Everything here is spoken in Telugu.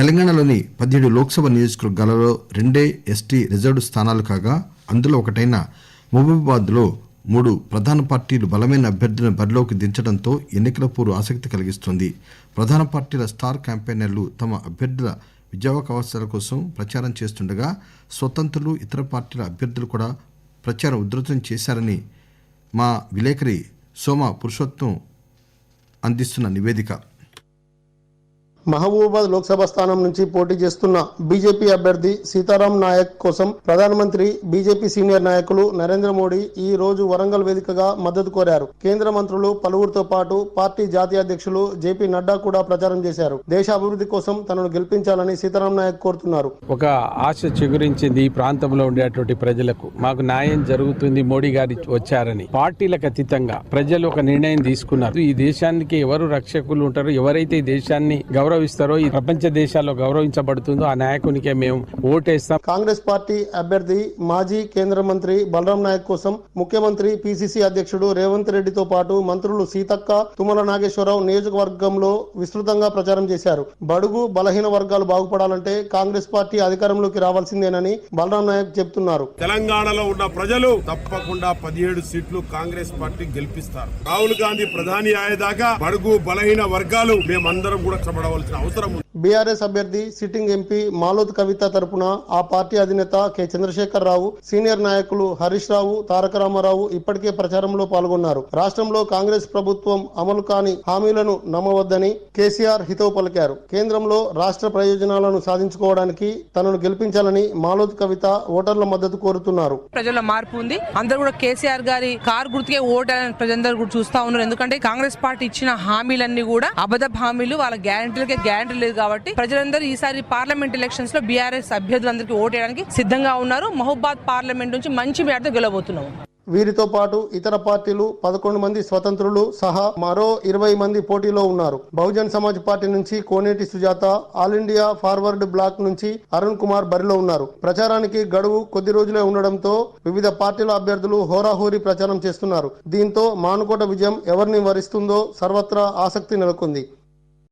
తెలంగాణలోని పదిహేడు లోక్సభ నియోజకవర్గాలలో రెండే ఎస్టీ రిజర్వ్డ్ స్థానాలు కాగా అందులో ఒకటైన మహబూబాబాద్లో మూడు ప్రధాన పార్టీలు బలమైన అభ్యర్థులను బరిలోకి దించడంతో ఎన్నికల పూర్వ ఆసక్తి కలిగిస్తోంది. ప్రధాన పార్టీల స్టార్ క్యాంపెయినర్లు తమ అభ్యర్థుల విజయావకాశాల కోసం ప్రచారం చేస్తుండగా స్వతంత్రులు ఇతర పార్టీల అభ్యర్థులు కూడా ప్రచారం ఉధృతం చేశారని మా విలేకరి సోమ పురుషోత్తం అందిస్తున్న నివేదిక. మహబూబాబాద్ లోక్సభ స్థానం నుంచి పోటీ చేస్తున్న బీజేపీ అభ్యర్థి సీతారాం నాయక్ కోసం ప్రధానమంత్రి బీజేపీ సీనియర్ నాయకులు నరేంద్ర మోడీ ఈ రోజు వరంగల్ వేదికగా మద్దతు కోరారు. కేంద్ర మంత్రులు పలువురితో పాటు పార్టీ జాతీయ అధ్యక్షులు జేపీ నడ్డా కూడా ప్రచారం చేశారు. దేశ అభివృద్ధి కోసం తనను గెలిపించాలని సీతారాం నాయక్ కోరుతున్నారు. ఒక ఆశ చిగురించింది ఈ ప్రాంతంలో ఉండేటువంటి ప్రజలకు. మాకు న్యాయం జరుగుతుంది మోడీ గారి వచ్చారని. పార్టీలకు అతీతంగా ప్రజలు ఒక నిర్ణయం తీసుకున్నారు. ఈ దేశానికి ఎవరు రక్షకులు ఉంటారో ఎవరైతే దేశాన్ని గౌరవ గౌరవిస్తారో ఈ ప్రపంచ దేశాల్లో గౌరవించబడుతుందో ఆ నాయకునికే మేము ఓటేస్తాం. కాంగ్రెస్ పార్టీ అభ్యర్థి మాజీ కేంద్ర మంత్రి బలరాం నాయక్ కోసం ముఖ్యమంత్రి పిసిసి అధ్యక్షుడు రేవంత్ రెడ్డితో పాటు మంత్రులు సీతక్క తుమ్మల నాగేశ్వరరావు నియోజకవర్గంలో విస్తృతంగా ప్రచారం చేశారు. బడుగు బలహీన వర్గాలు బాగుపడాలంటే కాంగ్రెస్ పార్టీ అధికారంలోకి రావాల్సిందేనని బలరాం నాయక్ చెబుతున్నారు తెలంగాణలో ఉన్న ప్రజలు తప్పకుండా పదిహేడు సీట్లు కాంగ్రెస్ పార్టీ గెలిపిస్తారు. రాహుల్ గాంధీ ప్రధాని అయ్యేదాకా బడుగు బలహీన వర్గాలు మేమందరం కూడా కష్టపడవలసిన అవసరం ఉంది. బీఆర్ఎస్ అభ్యర్థి సిట్టింగ్ ఎంపీ మాలోత్ కవిత తరపున ఆ పార్టీ అధినేత కె. చంద్రశేఖర్ రావు సీనియర్ నాయకులు హరీష్ రావు తారక రామారావు ఇప్పటికే ప్రచారంలో పాల్గొన్నారు. రాష్ట్రంలో కాంగ్రెస్ ప్రభుత్వం అమలు కాని హామీలను నమ్మవద్దని కేసీఆర్ హితవు పలికారు. కేంద్రంలో రాష్ట్ర ప్రయోజనాలను సాధించుకోవడానికి తనను గెలిపించాలని మాలోద్ కవిత ఓటర్ల మద్దతు కోరుతున్నారు. ప్రజల్లో మార్పు ఉంది. అందరూ కూడా కేసీఆర్ గారి కార్ గుర్తుకే ఓటాలని ప్రజలందరూ కూడా చూస్తా ఉన్నారు. ఎందుకంటే కాంగ్రెస్ పార్టీ ఇచ్చిన హామీలన్నీ కూడా అబద్ధ హామీలు. వాళ్ళ గ్యారంటీలకే గ్యారంటీ లేదు కాబట్టి ప్రజలందరూ ఈసారి పార్లమెంట్ ఎలక్షన్స్లో బీఆర్ఎస్ అభ్యర్థులందరికీ ఓటేయడానికి సిద్ధంగా ఉన్నారు. మహబూబాద్ పార్లమెంట్ నుంచి మంచి మేడతో గెలవబోతున్నాము. వీరితో పాటు ఇతర పార్టీలు పదకొండు మంది స్వతంత్రులు సహా మరో ఇరవై మంది పోటీలో ఉన్నారు. బహుజన్ సమాజ్ పార్టీ నుంచి Koneti Sujatha all India forward bloc నుంచి అరుణ్ కుమార్ బరిలో ఉన్నారు. ప్రచారానికి గడువు కొద్ది రోజులే ఉండడంతో వివిధ పార్టీల అభ్యర్థులు హోరాహోరీ ప్రచారం చేస్తున్నారు. దీంతో మానుకోట విజయం ఎవరిని వరిస్తుందో సర్వత్రా ఆసక్తి నెలకొంది.